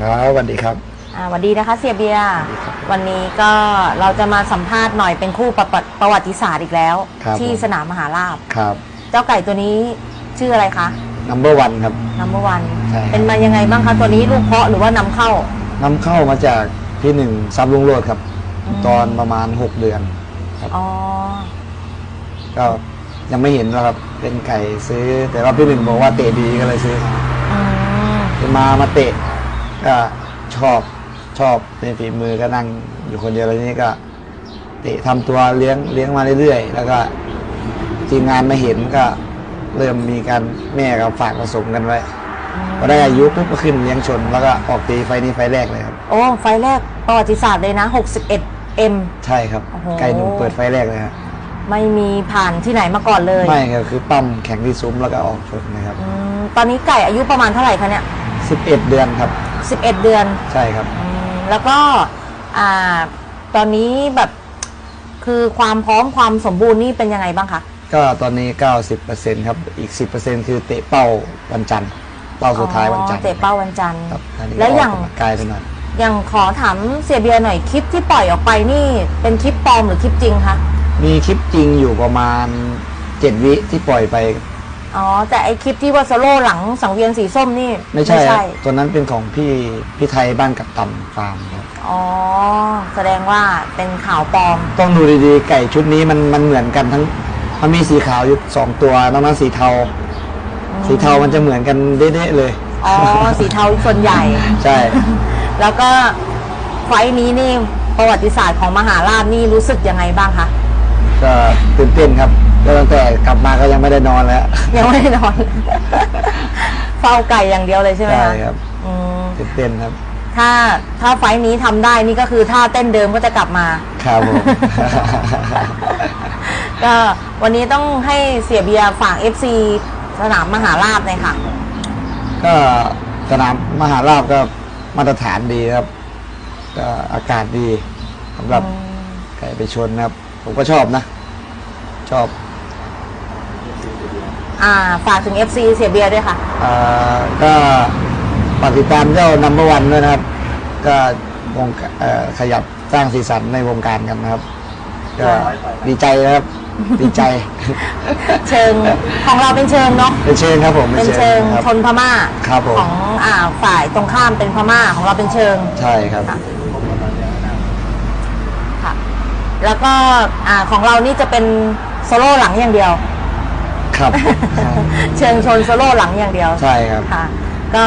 ครับสวัสดีครับ อ่าสวัสดีนะคะเสียเบียร์สวัสดีครับวันนี้ก็เราจะมาสัมภาษณ์หน่อยเป็นคู่ประวัติประวัติศาสตร์อีกแล้ว ครับที่ผม สนามมหาราชครับเจ้าไก่ตัวนี้ชื่ออะไรคะ number one ครับ นัมเบอร์วันใช่ครับ เป็นมายังไงบ้างคะตัวนี้ลูกเพาะหรือว่านำเข้า นำเข้ามาจากพี่หนึ่งซับลุงโรดครับ อืม ตอนประมาณ 6 เดือน อ๋อก็ยังไม่เห็นหรอกครับ เป็นไก่ซื้อ แต่ว่าพี่หนึ่งบอกว่าเตะดีก็เลยซื้อมาอืมมามาเตะ ก็ชอบชอบในฝีมือก็นั่งอยู่คนเดียวแล้วทีนี้ก็เตะทำตัวเลี้ยงเลี้ยงมาเรื่อยๆ แล้วก็ทีมงานมาเห็นก็เริ่มมีการแม่กับฝากผสมกันไว้พอได้อายุปุ๊บก็ขึ้นเลี้ยงชน แล้วก็ออกตีไฟนี้ไฟแรกเลยครับ โอ้ ไฟล์แรกประวัติศาสตร์เลยนะ 61 M ใช่ครับ โอ้โห ไก่หนุ่มเปิดไฟแรกเลยครับไม่มีผ่านที่ไหนมาก่อนเลยไม่ครับคือปั้มแข่งที่ซุ้มแล้วก็ออกชนนะครับ อืมตอนนี้ไก่อายุประมาณเท่าไหร่คะเนี่ย 11 เดือนครับ 11 เดือนใช่ครับ อืมแล้วก็อ่าตอนนี้แบบคือความพร้อมความสมบูรณ์นี่เป็นยังไงบ้างคะ ก็ตอนนี้ 90%ครับ อีก 10%คือเตะเป้าวันจันทร์เป้าสุดท้ายวันจันทร์อ๋อเตะเป้าวันจันทร์ ครับอันนี้แล้วอย่างกกำลังกายไปหน่อยอย่างขอถามเสียเบียร์หน่อยคลิปที่ปล่อยออกไปนี่เป็นคลิปปลอมหรือคลิปจริงคะ มีคลิปจริงอยู่ประมาณ 7 วิที่ปล่อยไป อ๋อ แต่ไอคลิปที่ว่าโซโล่หลังสังเวียนสีส้มนี่ไม่ใช่ครับตัวนั้นเป็นของพี่พี่ไทยบ้านกับตำฟาร์มครับอ๋อ แสดงว่าเป็นข่าวปลอม ต้องดูดีๆ ไก่ชุดนี้มันมันเหมือนกันทั้งมันมีสีขาวอยู่สองตัวนอกนั้นสีเทา สีเทามันจะเหมือนกันเด๊ะๆเลย อ๋อ สีเทาส่วนใหญ่ ใช่ แล้วก็ไฟท์นี้นี่ประวัติศาสตร์ของมหาราชนี่รู้สึกยังไงบ้างคะ ก็ตื่นเต้นครับ ก็ตั้งแต่กลับมาก็ยังไม่ได้นอนแล้วยังไม่ได้นอน เฝ้าไก่อย่างเดียวเลยใช่ไหมใช่คะครับอืมตื่นเต้นครับถ้าถ้าไฟท์นี้ทำได้นี่ก็คือท่าเต้นเดิมก็จะกลับมา ครับผม ก็วันนี้ต้องให้เสียเบียร์ฝาก FC สนามมหาราชเลยค่ะ ก็สนามมหาราชก็มาตรฐานดีครับ ก็อากาศดีสำหรับไก่ไปชนนะครับ ผมก็ชอบนะ ชอบ อ่าฝากถึง FC เสียเบียร์ด้วยค่ะ อ่าก็ฝากติดตามเจ้านัมเบอร์วันด้วยนะครับ ก็วงเอ่อขยับสร้างสีสันในวงการกันนะครับ ก็ดีใจนะครับ ดีใจ เชิงของเราเป็นเชิงเนาะเป็นเชิงครับผมเป็นเชิงครับชนพม่าครับผม ของอ่าฝ่ายตรงข้ามเป็นพม่าของเราเป็นเชิง ใช่ครับ ค่ะ ค่ะ แล้วก็อ่าของเรานี่จะเป็นโซโล่หลังอย่างเดียว ครับ เชิงชนโซโล่หลังอย่างเดียวใช่ครับ ค่ะ ก็